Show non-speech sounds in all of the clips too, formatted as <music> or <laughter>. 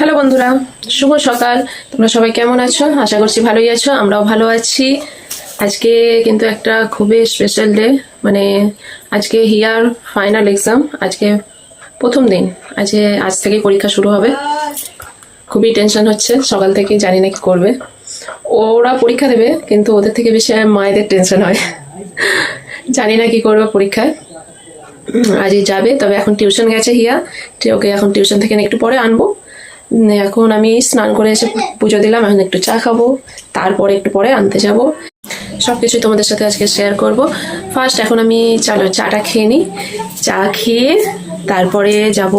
Hello বন্ধুরা, শুভ সকাল। তোমরা সবাই কেমন আছো? আশা করছি ভালোই আছো, আমরাও ভালো আছি। আজকে কিন্তু একটা খুবই স্পেশাল ডে মানে আজকে হিয়ার ফাইনাল এক্সাম আজকে প্রথম দিন। আজকে আজ থেকে পরীক্ষা শুরু হবে। খুবই টেনশন হচ্ছে, সকাল থেকে জানি না কি করবে। ওরা পরীক্ষা দেবে, কিন্তু ওদের থেকে বেশি মায়েদের টেনশন হয়। জানি না কি করবে পরীক্ষায়। আজই যাবে, তবে এখন টিউশন গেছে হিয়া ওকে এখন টিউশন থেকে একটু পরে আনব। এখন আমি স্নান করে এসে পুজো দিলাম, এখন একটু চা খাব, তারপরে একটু পরে আনতে যাব। সব কিছুই তোমাদের সাথে আজকে শেয়ার করব। ফার্স্ট এখন আমি চলো চাটা খেয়ে নিই। চা খেয়ে তারপরে যাব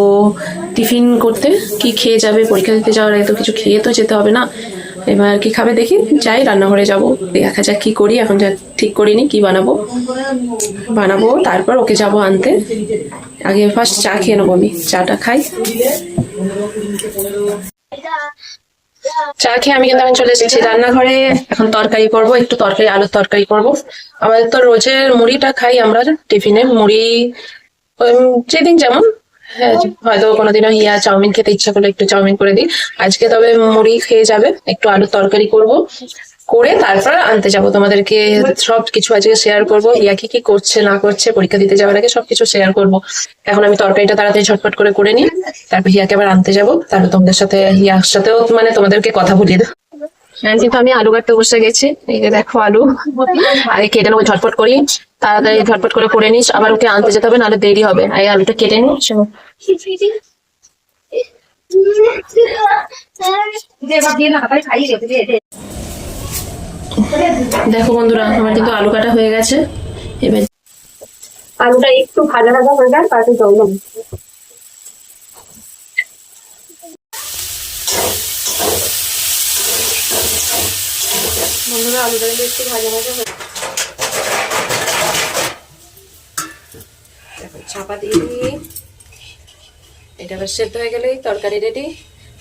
টিফিন করতে। কি খেয়ে যাবে, পরীক্ষা দিতে যাওয়ার আগে তো কিছু খেয়ে তো যেতে হবে না। এবার কি খাবে দেখি, যাই রান্নাঘরে যাব। দেখা যাক কি করি, এখন যা ঠিক করিনি কি বানাবো। বানাবো, তারপর ওকে যাব আনতে। আগে ফার্স্ট চা খেয়ে নেব আমি, চাটা খাই। চা খেয়ে আমি কিন্তু এখন চলে এসেছি রান্নাঘরে। এখন তরকারি করব, একটু তরকারি, আলুর তরকারি করব। আমাদের তো রোজের মুড়িটা খাই আমরা টিফিনে। মুড়ি যেদিন যেমন। হ্যাঁ হয়তো কোনোদিনও ইয়া চাউমিন খেতে ইচ্ছা করলে একটু চাউমিন করে দিই। আজকে তবে মুড়ি খেয়ে যাবে, একটু আলুর তরকারি করব। করে তারপর আনতে যাব। তোমাদেরকে সব কিছু আজকে শেয়ার করব। হিয়া কি কি করছে না করছে পরীক্ষা দিতে যাওয়ার আগে সবকিছু শেয়ার করব। এখন আমি তরকারিটা তাড়াতাড়ি ঝটপট করে করে নিই। তারপর হিয়াকে আবার আনতে যাব। তারপর তোমাদের সাথে হিয়ার সাথেও মানে তোমাদেরকে কথা বলিয়ে দেবো। হ্যাঁ কিন্তু আমি আলু কাটতে বসে গেছি। এই যে দেখো আলু। আগে কেটে নেব ঝটপট করি। তাড়াতাড়ি ঝটপট করে করে নিস। আবার ওকে আনতে যেতে হবে নাহলে দেরি হবে। আগে আলুটা কেটে নি। <laughs> দেখো বন্ধুরা, আমার কিন্তু আলু কাটা হয়ে গেছে। এবার আলুটা একটু ভাজা ভাজা হয়ে যায় তাতে জল। বন্ধুরা, আলুটা একটু ভাজা ভাজা হয়ে চাপা দিয়ে এটা এবার সেদ্ধ হয়ে গেলেই তরকারি রেডি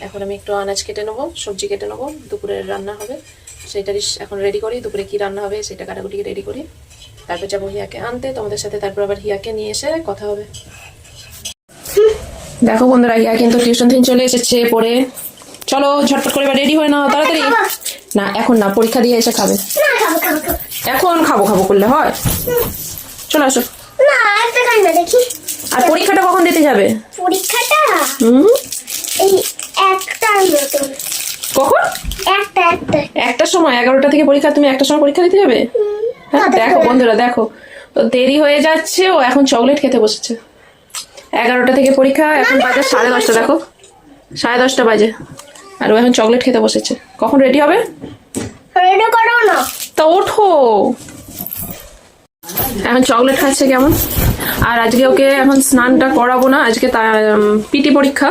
এখন আমি একটু আনাজ কেটে নেব, সবজি কেটে নেব, দুপুরের রান্না হবে। সেটারই এখন রেডি করি দুপুরে কি রান্না হবে সেটা কাটাকুটি রেডি করি। তারপর যাব হিয়াকে আনতে তোমাদের সাথে তারপর আবার হিয়াকে নিয়ে এসে কথা হবে। দেখো বন্ধুরা হিয়া কিন্তু টিউশন থেকে চলে এসেছে পড়ে। চলো ঝটপট করে রেডি হয়ে নাও তাড়াতাড়ি। না এখন না পরীক্ষা দিয়ে এসে খাবে। এখন খাব খাব করলে হয়। চলে আসো। না একটা না আর পরীক্ষাটা কখন দিতে যাবে? পরীক্ষাটা? হুম। এই মতন। কখন? একটা একটা। একটার সময় এগারোটা থেকে পরীক্ষা তুমি একটা সময় পরীক্ষা দিতে যাবে? হ্যাঁ দেখো বন্ধুরা দেখো। তো দেরি হয়ে যাচ্ছে ও এখন চকলেট খেতে বসেছে। এগারোটা থেকে পরীক্ষা এখন বাজে সাড়ে দশটা দেখো। সাড়ে দশটা বাজে। আর ও এখন চকলেট খেতে বসেছে। কখন রেডি হবে? তা ওঠো। এখন চকলেট খাচ্ছে কেমন? আর আজকে ওকে এখন স্নানটা করাবো না আজকে পিটি পরীক্ষা।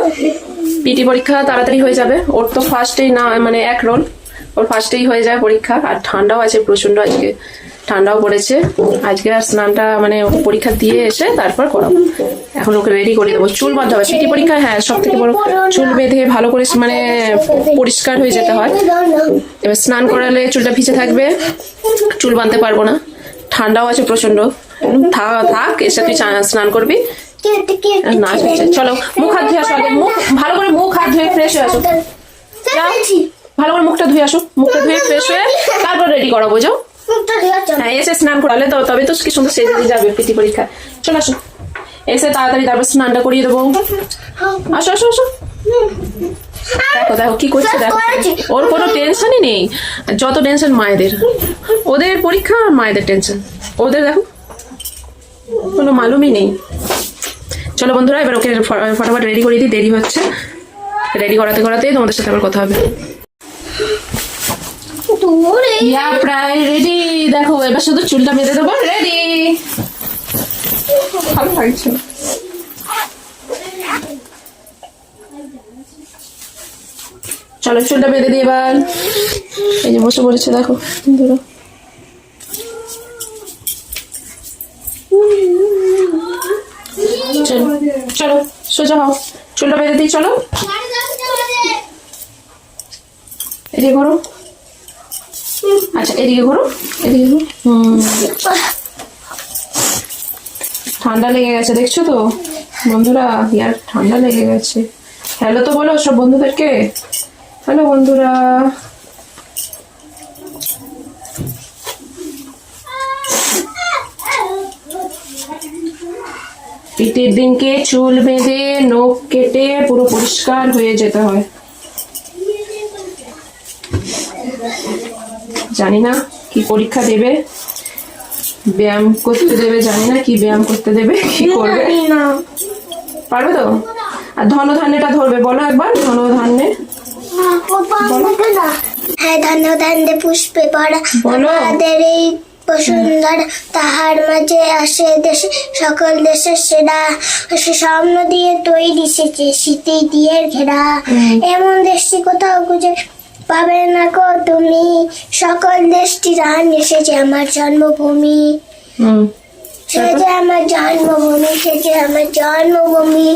পিটি পরীক্ষা তাড়াতাড়ি হয়ে যাবে। ওর তো ফার্স্টেই না মানে এক রোল ওর ফার্স্টেই হয়ে যায় পরীক্ষা আর ঠান্ডাও আছে প্রচণ্ড আজকে। ঠান্ডাও পড়েছে। আজকে আর স্নানটা মানে পরীক্ষা দিয়ে এসে তারপর করাবো। এখন ওকে রেডি করে দেবো। চুল বাঁধতে হবে। পিটি পরীক্ষা হ্যাঁ সব থেকে বড় চুল বেঁধে ভালো করে মানে পরিষ্কার হয়ে যেতে হয়। এবার স্নান করালে চুলটা ভিজে থাকবে। চুল বাঁধতে পারব না। ঠান্ডাও আছে প্রচণ্ড থাক থাক এসে তুই স্নান করবি। না চলো মুখ হাত ধুয়ে মুখ ভালো করে মুখ হাত ধুয়ে ফ্রেশ হয়ে আসো। ভালো করে মুখটা ধুয়ে আসো। মুখটা ধুয়ে ফ্রেশ হয়ে তারপর রেডি করাবো যাও হ্যাঁ এসে স্নান করালে তো তবে তো কি সুন্দর সেজে যাবে পিটি পরীক্ষা চলে আসো। এসে তাড়াতাড়ি তারপর স্নানটা করিয়ে দেবো। আসো আসো আসো। দেখো দেখো কি করছে দেখো। ওর কোনো টেনশনই নেই। যত টেনশন মায়েদের। ওদের পরীক্ষা আর মায়েদের টেনশন ওদের দেখো কোনো মালুমই নেই। চলো বন্ধুরা এবার ওকে ফটাফট রেডি করে দিই। দেরি হচ্ছে। রেডি করাতে করাতেই তোমাদের সাথে আবার কথা হবে। দূরে ইয়া প্রায় রেডি দেখো এবার শুধু চুলটা বেঁধে দেবো। রেডি ভালো লাগছে চলো চুলটা বেঁধে দিই এবার। এই যে বসে পড়েছে দেখো। ধরো। চলো চলো সোজা হও। চুলটা বেঁধে দিই চলো। এদিকে করো আচ্ছা এদিকে করো এদিকে ঠান্ডা লেগে গেছে দেখছ তো? বন্ধুরা ইয়ার ঠান্ডা লেগে গেছে। হ্যালো তো বলো সব বন্ধুদেরকে। হ্যালো বন্ধুরা। পিঠের দিনকে চুল বেঁধে নখ কেটে পুরো পরিষ্কার হয়ে যেতে হয়। জানি না কি পরীক্ষা দেবে ব্যায়াম করতে দেবে জানি না কি ব্যায়াম করতে দেবে কি করবে। পারবে তো? আর ধন ধান্যটা ধরবে বলো একবার ধন ধান্যে হ্যাঁ ধন্য ধান্যে পুষ্পে বলো। আমাদের এই বসুন্ধরা তাহার মাঝে আসে দেশে সকল দেশের সেরা সে স্বপ্ন দিয়ে তৈরি সেচে শীতে দিয়ে ঘেরা। এমন দেশটি কোথাও খুঁজে পাবে না গো তুমি। সকল দেশটি রান এসেছে আমার জন্মভূমি। সে যে আমার জন্মভূমি সে যে আমার জন্মভূমি।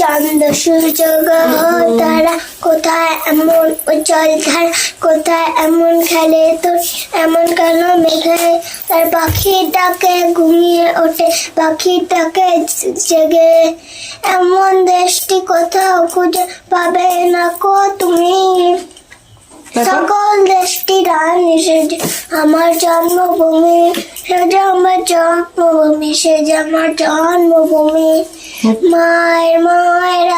চন্দ্র সূর্য গ্রহ তারা কোথায় এমন উজ্জ্বল ধার কোথায় এমন খেলে তোর এমন কেন মেঘে? তার পাখির ডাকে ঘুমিয়ে ওঠে পাখির ডাকে জেগে। এমন দেশটি কোথাও খুঁজে পাবে না কো তুমি? সকল দেশটি গান এসেছে আমার জন্মভূমি সে যে আমার জন্মভূমি সে যে আমার জন্মভূমি। মায়ের মায়ের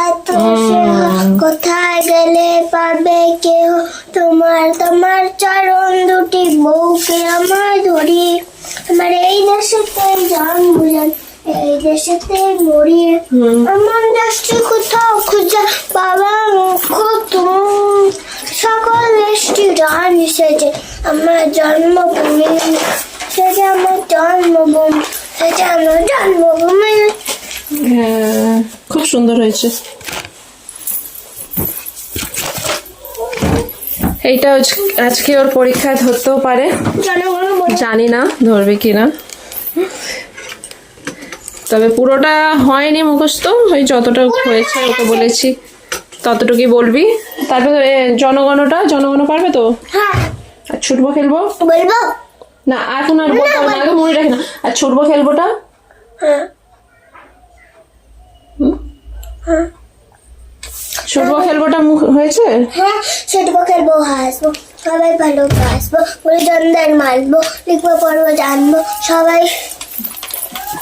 কোথায় গেলে পাবে কেউ? তোমার তোমার চরণ দুটি বউকে আমার ধরি। আমার এই দেশেতে জন্ম জান এই দেশেতে মরি আমার দেশটি কোথাও খুঁজে বাবা মুখ তুমি সকল গান এসেছে। আমার জন্মভূমি সে যে আমার জন্মভূমি সে যে আমার জন্মভূমি। হ্যাঁ খুব সুন্দর হয়েছে। এইটা আজ- আজকে ওর পরীক্ষায় ধরতেও পারে। জানি না, ধরবে কি না তবে পুরোটা হয়নি মুখস্থ, ওই যতটা হয়েছে ওকে বলেছি। ততটুকুই বলবি। তারপরে জনগণটা? জনগণ পারবে তো? হ্যাঁ। আর ছুটবো খেলব? বলব? না এখন আর বলতে না আগে মনে রাখি না। আর ছুটবো খেলবোটা? হ্যাঁ। ছুটবো খেলবোটা মুখ- হয়েছে? হ্যাঁ সেটুকু খেলব হাসবো। সবাই ভালোবাসবো বলে জন্দার মারবো লিখব পড়ব জানব। সবাই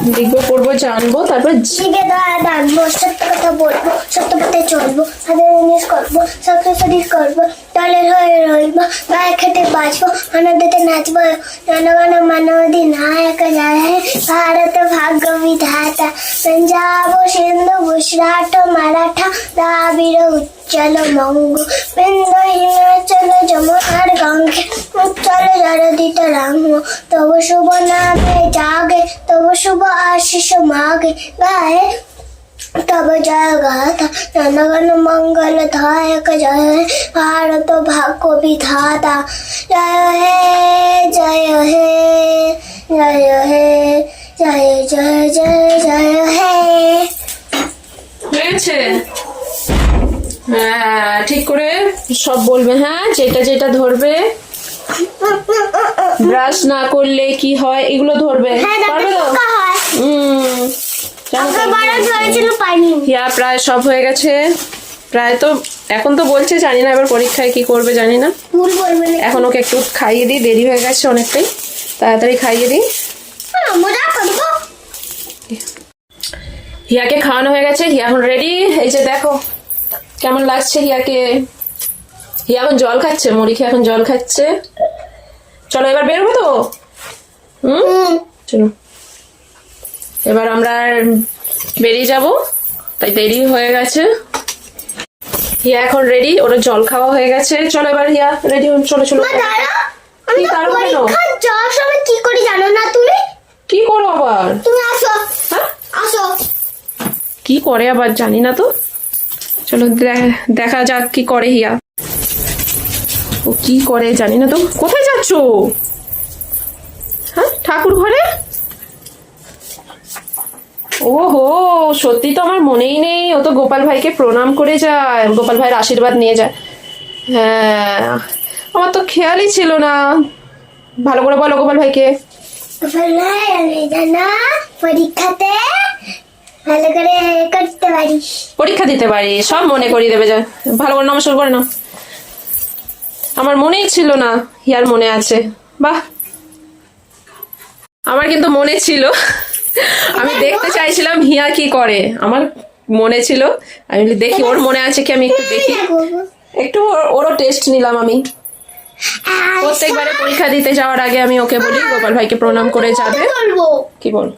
লিখব পড়ব, জানব, তারপর জি- শিখে দেওয়া ডাকবো সত্য কথা বলব, সত্য পথে চলবো হাতে জিনিস করব সত্য শরীর করব দলের হয়ে রইবো গায়ে খেটে বাঁচবো, আনন্দেতে নাচবো, জনগণ মানবী নায়ক জয় হে ভারত ভাগ্য বিধাতা। পঞ্জাব, সিন্ধু, গুজরাট, মারাঠা উজ্জ্বল মঙ্গ বিন্দ হিমাচল যমুনার গঙ্গে। উজ্জ্বল জরদিত রঙ্গ তবু শুভ নামে জাগে, তবু শুভ আশিস মাগে। গায়ে তব জয় গাথা, জনগণ মঙ্গল ধায়ক জয় হে ভারত ভাগ্য বিধাতা। জয় হে জয় হে জয় হে, জয় জয় জয় জয় হে। হয়েছে? হ্যাঁ ঠিক করে সব বলবে হ্যাঁ যেটা যেটা ধরবে। ব্রাশ না করলে কি হয় এগুলো ধরবে। হ্যাঁ হয়। প্রায় সব হয়ে গেছে। প্রায় তো এখন তো বলছে জানি না এবার পরীক্ষায় কি করবে জানি না। এখন ওকে একটু খাইয়ে দিই দেরি হয়ে গেছে অনেকটাই। তাড়াতাড়ি খাইয়ে দিই। হ্যাঁ, হিয়াকে খাওয়ানো হয়ে গেছে। হিয়া এখন রেডি এই যে দেখো কেমন লাগছে হিয়াকে? হিয়া এখন জল খাচ্ছে মুড়ি খেয়ে এখন জল খাচ্ছে। চলো এবার বেরোবো তো? হুম? চলো। এবার আমরা বেরিয়ে যাব তাই দেরি হয়ে গেছে। হিয়া এখন রেডি ওরা জল খাওয়া হয়ে গেছে। চলো এবার হিয়া রেডি হন চলো। চলো আমি কি কেন? যাওয়ার সময় কি করি জানো না তুমি? কি করো আবার? তুমি আসো। হ্যাঁ? আসো। কি করে আবার জানি না তো। চলো দেখা যাক কি করে হিয়া। ও কি করে জানি না তো। কোথায় যাচ্ছ? হ্যাঁ ঠাকুর ঘরে? ওহো, সত্যি তো আমার মনেই নেই। ও তো গোপাল ভাইকে প্রণাম করে যায়, গোপাল ভাইয়ের আশীর্বাদ নিয়ে যায়। হ্যাঁ আমার তো খেয়ালই ছিল না। ভালো করে বলো গোপাল ভাইকে। পরীক্ষাতে ভালো করে করতে পারিস পরীক্ষা দিতে পারি সব মনে করিয়ে দেবে যা ভালো করে নমস্কার করে না আমার মনেই ছিল না হিয়ার মনে আছে। বাহ! আমার কিন্তু মনে ছিল। আমি দেখতে চাইছিলাম হিয়া কি করে। আমার মনে ছিল। আমি দেখি ওর মনে আছে কি? আমি একটু দেখি। একটু ওরও টেস্ট নিলাম আমি। প্রত্যেকবারে পরীক্ষা দিতে যাওয়ার আগে আমি ওকে বলি গোপাল ভাইকে প্রণাম করে যাবে। কি বল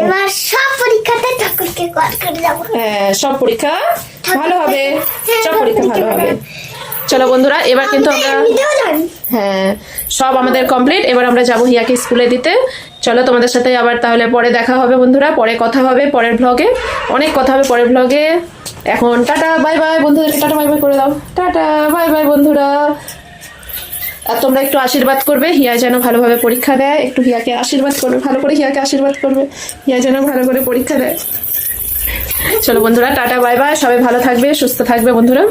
এবার সব পরীক্ষাতে ঠাকুরকে কল করে যাব হ্যাঁ সব পরীক্ষা ভালো হবে। সব পরীক্ষা ভালো হবে। চলো বন্ধুরা এবার কিন্তু আমরা হ্যাঁ সব আমাদের কমপ্লিট এবার আমরা যাব হিয়াকে স্কুলে দিতে। চলো তোমাদের সাথে আবার তাহলে পরে দেখা হবে বন্ধুরা পরে কথা হবে পরের ব্লগে অনেক কথা হবে পরের ব্লগে এখন টাটা বাই বাই বন্ধুদেরকে টাটা বাই বাই করে দাও। টাটা বাই বাই বন্ধুরা। আর তোমরা একটু আশীর্বাদ করবে, হিয়া যেন ভালোভাবে পরীক্ষা দেয়। একটু হিয়াকে আশীর্বাদ করবে, ভালো করে হিয়াকে আশীর্বাদ করবে, হিয়া যেন ভালো করে পরীক্ষা দেয়। চলো বন্ধুরা, টাটা বাই বাই সবাই ভালো থাকবে, সুস্থ থাকবে বন্ধুরা।